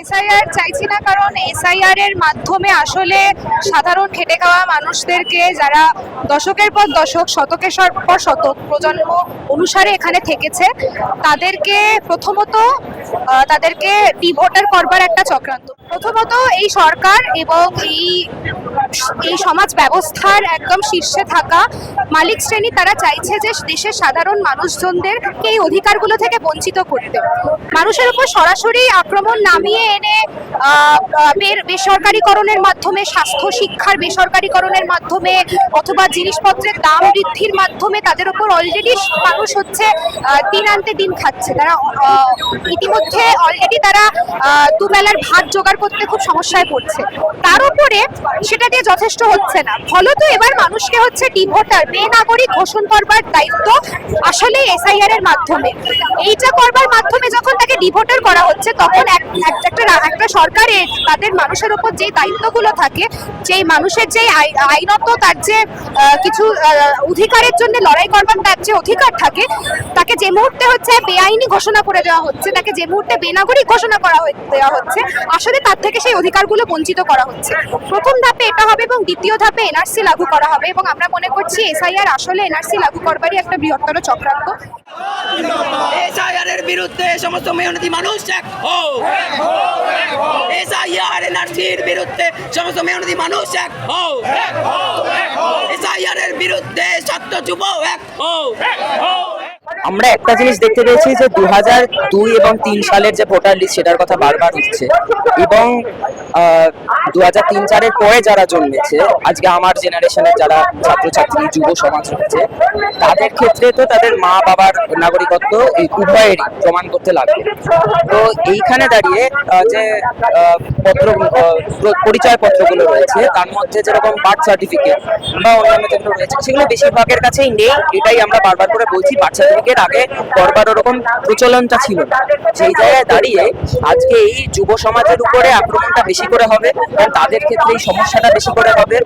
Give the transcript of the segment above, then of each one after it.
SIR চাইছি না কারণ এসআইআর এর মাধ্যমে আসলে সাধারণ খেটে খাওয়া মানুষদেরকে যারা দশকের পর দশক, শতকের পর শতক প্রজন্ম অনুসারে এখানে থেকেছে, তাদেরকে প্রথমত তাদেরকে ডিভোটার করবার একটা চক্রান্ত। প্রথমত এই সরকার এবং এই এই সমাজ ব্যবস্থার একদম শীর্ষে থাকা মালিক শ্রেণি তারা চাইছে যে দেশের সাধারণ মানুষজনদেরকে এই অধিকারগুলো থেকে বঞ্চিত করতে মানুষের উপর সরাসরি আক্রমণ নামিয়ে এনে বেসরকারীকরণের মাধ্যমে, স্বাস্থ্য শিক্ষার বেসরকারীকরণের মাধ্যমে অথবা জিনিসপত্রের দাম বৃদ্ধির মাধ্যমে তাদের উপর অলরেডি মানুষ হচ্ছে দিন আনতে দিন খাচ্ছে। তারা ইতিমধ্যে অলরেডি তারা দুবেলার ভাত জোগাড় করতে খুব সমস্যায় পড়ছে। তার উপরে সেটা দিয়ে যথেষ্ট হচ্ছে না। ফলত এবার মানুষকে হচ্ছে ডিভোটার, বেনাগরিক ঘোষণ করবার দায়িত্ব আসলে এসআইআর এর মাধ্যমে। এইটা করবার মাধ্যমে যখন তাকে ডিভোটার করা হচ্ছে, তখন এক- এক- একটা একটা সরকারের তাদের মানুষের উপর যে দায়িত্বগুলো থাকে, যেই মানুষের যে আইনত তার যে কিছু অধিকারের জন্য লড়াই করবার তার যে অধিকার থাকে, তাকে যে মুহূর্তে হচ্ছে বেআইনি ঘোষণা করে দেওয়া হচ্ছে, তাকে যে মুহূর্তে বেনাগরিক ঘোষণা করা দেওয়া হচ্ছে, আসলে তার থেকে সেই অধিকারগুলো বঞ্চিত করা হচ্ছে। প্রথম ধাপে এটা হবে এবং দ্বিতীয় ধাপে এনআরসি লাগু করা হবে এবং আমরা মনে করছি এসআইআর আসলে এনআরসি লাগু করবারই একটা বৃহত্তর চক্রান্ত। এসআইআর এর বিরুদ্ধে সমস্ত মেহনতি মানুষ এক হো এসআইআর এনআরসির বিরুদ্ধে সমস্ত মেহনতি মানুষ এক হো এসআইআর এর বিরুদ্ধে ছাত্র যুব এক হো আমরা একটা জিনিস দেখতে পেয়েছি যে দু হাজার দুই এবং তিন সালের যে ভোটার লিস্ট, সেটার কথা বারবার উঠছে। এবং দু হাজার তিন চারের পরে যারা জন্মেছে, আজকে আমার জেনারেশনের যারা ছাত্রছাত্রী, যুব সমাজ রয়েছে, তাদের ক্ষেত্রে তো তাদের মা বাবার নাগরিকত্ব এই উভয়েরই প্রমাণ করতে লাগবে। তো এইখানে দাঁড়িয়ে যে পত্র পরিচয় পত্রগুলো রয়েছে, তার মধ্যে যেরকম বার্থ সার্টিফিকেট বা অন্যান্য যেগুলো রয়েছে, সেগুলো বেশিরভাগের কাছেই নেই, এটাই আমরা বারবার করে বলছি, বার্থ আগে করবার ওরকম প্রচলনটা ছিল। সেই জায়গায় দাঁড়িয়ে আজকে এই যুব সমাজের উপরে আক্রমণটা বেশি করে হবে কারণ তাদের ক্ষেত্রে এই সমস্যাটা বেশি করে হবে।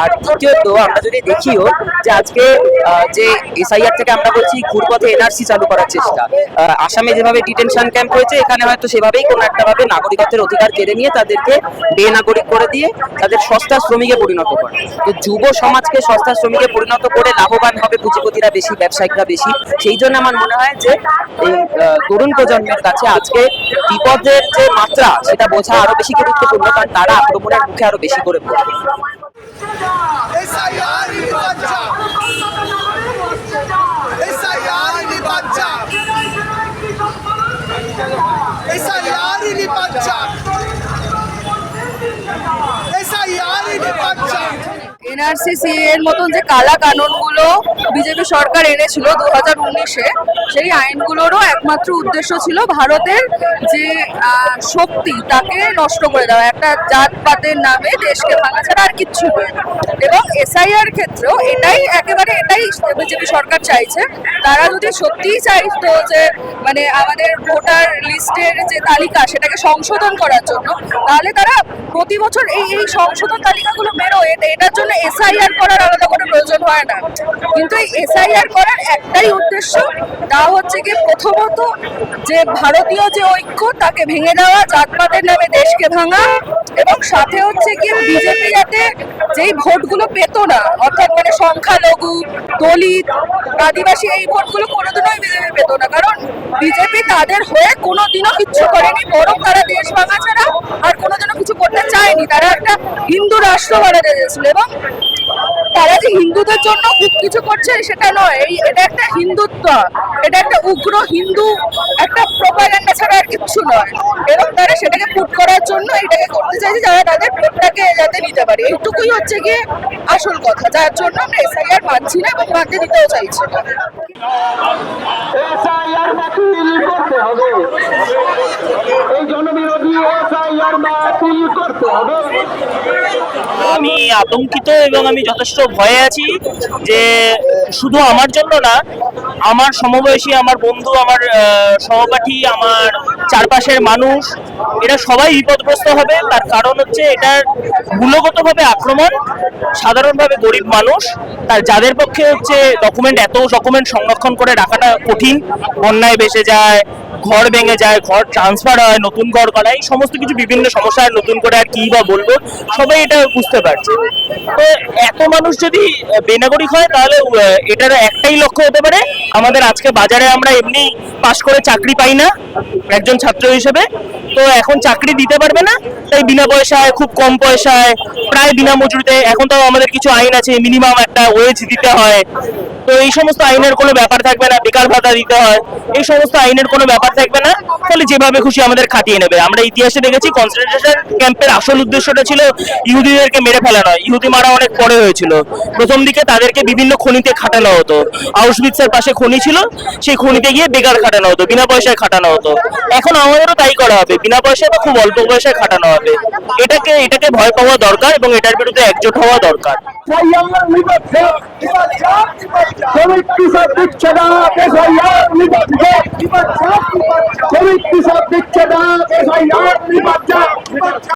আর দ্বিতীয়ত আমরা যদি দেখিও যে আজকে যে এসআইআর থেকে আমরা বলছি ঘুরপথে এনআরসি চালু করার চেষ্টা। আসামে যেভাবে ডিটেনশন ক্যাম্প হয়েছে, এখানে হয়তো সেভাবেই কোনো একটা ভাবে নাগরিকত্বের অধিকার কেড়ে নিয়ে তাদেরকে বেনাগরিক করে দিয়ে তাদের সস্তা শ্রমিকে পরিণত করে। তো যুব সমাজকে সস্তা শ্রমিকে পরিণত করে লাভবান হবে পুঁজিপতিরা বেশি, ব্যবসায়িকরা বেশি। সেই জন্য আমার মনে হয় যে এই তরুণ প্রজন্মের কাছে আজকে বিপদের যে মাত্রা, সেটা বোঝা আরও বেশি গুরুত্বপূর্ণ, কারণ তারা আক্রমণের মুখে আরও বেশি করে পড়বে। এনআরসিসি এর মতন যে কালা কানুনগুলো বিজেপি সরকার এনেছিল দু হাজার উনিশে সেই আইনগুলোরও একমাত্র উদ্দেশ্য ছিল ভারতের যে শক্তি তাকে নষ্ট করে দেওয়া। একটা জাতপাতের নামে দেশকে ভাঙা ছাড়া আর কিচ্ছু এবং এসআইআর ক্ষেত্রেও এটাই একেবারে এটাই বিজেপি সরকার চাইছে। তারা যদি সত্যিই চাইতো যে মানে আমাদের ভোটার লিস্টের যে তালিকা সেটাকে সংশোধন করার জন্য, তাহলে তারা প্রতি বছর এই এই সংশোধন তালিকাগুলো বেরোয়। এটা- এটার জন্য এসআইআর করার আলাদা কোনো প্রয়োজন হয় না। কিন্তু এই এসআইআর করার একটাই উদ্দেশ্য তা হচ্ছে কি প্রথমত যে ভারতীয় যে ঐক্য, তাকে ভেঙে দেওয়া, জাতপাতের নামে দেশকে ভাঙা এবং সাথে হচ্ছে কি বিজেপি যাতে যেই ভোটগুলো পেত না, অর্থাৎ মানে সংখ্যালঘু, দলিত, আদিবাসী, এই ভোটগুলো কোনোদিনই বিজেপি পেতো না। কারণ বিজেপি তাদের হয়ে কোনোদিনও কিচ্ছু করেনি, বরং তারা দেশ ভাঙা ছাড়া আর কোনোদিনও কিছু করতে চায়নি। তারা একটা হিন্দু রাষ্ট্র বানাতে চেয়েছিল এবং তারা যে হিন্দুদের জন্য খুব কিছু করছে সেটা নয়, এই এটা একটা হিন্দুত্ব এটা একটা উগ্র হিন্দু, একটা প্রোপাগান্ডা ছাড়া আর কিচ্ছু নয়। এবং তারা সেটাকে পুট করার জন্য এটাকে করতে চাইছে যারা তাদের ভোটটাকে যাতে নিতে পারে। এইটুকুই হচ্ছে গিয়ে আসল কথা। যার জন্য আমরা এসআইআর মানছি না এবং মানতে দিতেও চাইছি না। এই জনবিরোধী আমি আতঙ্কিত এবং আমি যথেষ্ট ভয়ে আছি যে শুধু আমার জন্য না, আমার সমবয়সী, আমার বন্ধু, আমার সহপাঠী, আমার চারপাশের মানুষ, এরা সবাই বিপদগ্রস্ত হবে। তার কারণ হচ্ছে এটার মূলগতভাবে আক্রমণ, সাধারণভাবে গরিব মানুষ। তার যাদের পক্ষে হচ্ছে ডকুমেন্ট এত ডকুমেন্ট সংরক্ষণ করে রাখাটা কঠিন। বন্যায় ভেসে যায় ঘর ভেঙে যায়, ঘর ট্রান্সফার হয়, নতুন ঘর করা, এই সমস্ত কিছু বিভিন্ন সমস্যা নতুন করে আর কি বা বলব, সবাই এটা বুঝতে পারছে। তো এত মানুষ যদি বেনাগরিক হয়, তাহলে এটার একটাই লক্ষ্য হতে পারে, আমাদের আজকে বাজারে আমরা এমনি পাশ করে চাকরি পাই না, একজন ছাত্র হিসেবে। তো এখন চাকরি দিতে পারবে না, তাই বিনা পয়সায়, খুব কম পয়সায়, প্রায় বিনা মজুরিতে, এখন তো আমাদের কিছু আইন আছে মিনিমাম একটা ওয়েজ দিতে হয়। তো এই সমস্ত আইনের কোনো ব্যাপার থাকবে না বেকার ভাতা দিতে হয়, এই সমস্ত আইনের কোনো ব্যাপার থাকবে না, তাহলে যেভাবে খুশি আমাদের খাটিয়ে নেবে। আমরা ইতিহাসে দেখেছি কনসেন্ট্রেশন ক্যাম্পের আসল উদ্দেশ্যটা ছিল ইহুদিদেরকে মেরে ফেলা নয়, ইহুদি মারা অনেক পরে হয়েছিল। প্রথম দিকে তাদেরকে বিভিন্ন খনিতে খাটানো হতো। আউসবিটসের পাশে খনি ছিল, সেই খনিতে গিয়ে বেকার খাটানো হতো, বিনা পয়সায় খাটানো হতো। এখন আমাদেরও তাই করা হবে, বিনা পয়সায় বা খুব অল্প পয়সায় খাটানো হবে। এটাকে এটাকে ভয় পাওয়া দরকার এবং এটার বিরুদ্ধে একজোট হওয়া দরকার। শ্রমিক কৃষক দিচ্ছে না এসআইআর নিবাচ্ছে শ্রমিক কৃষক দিচ্ছে না এসআইআর নিবাচ্ছে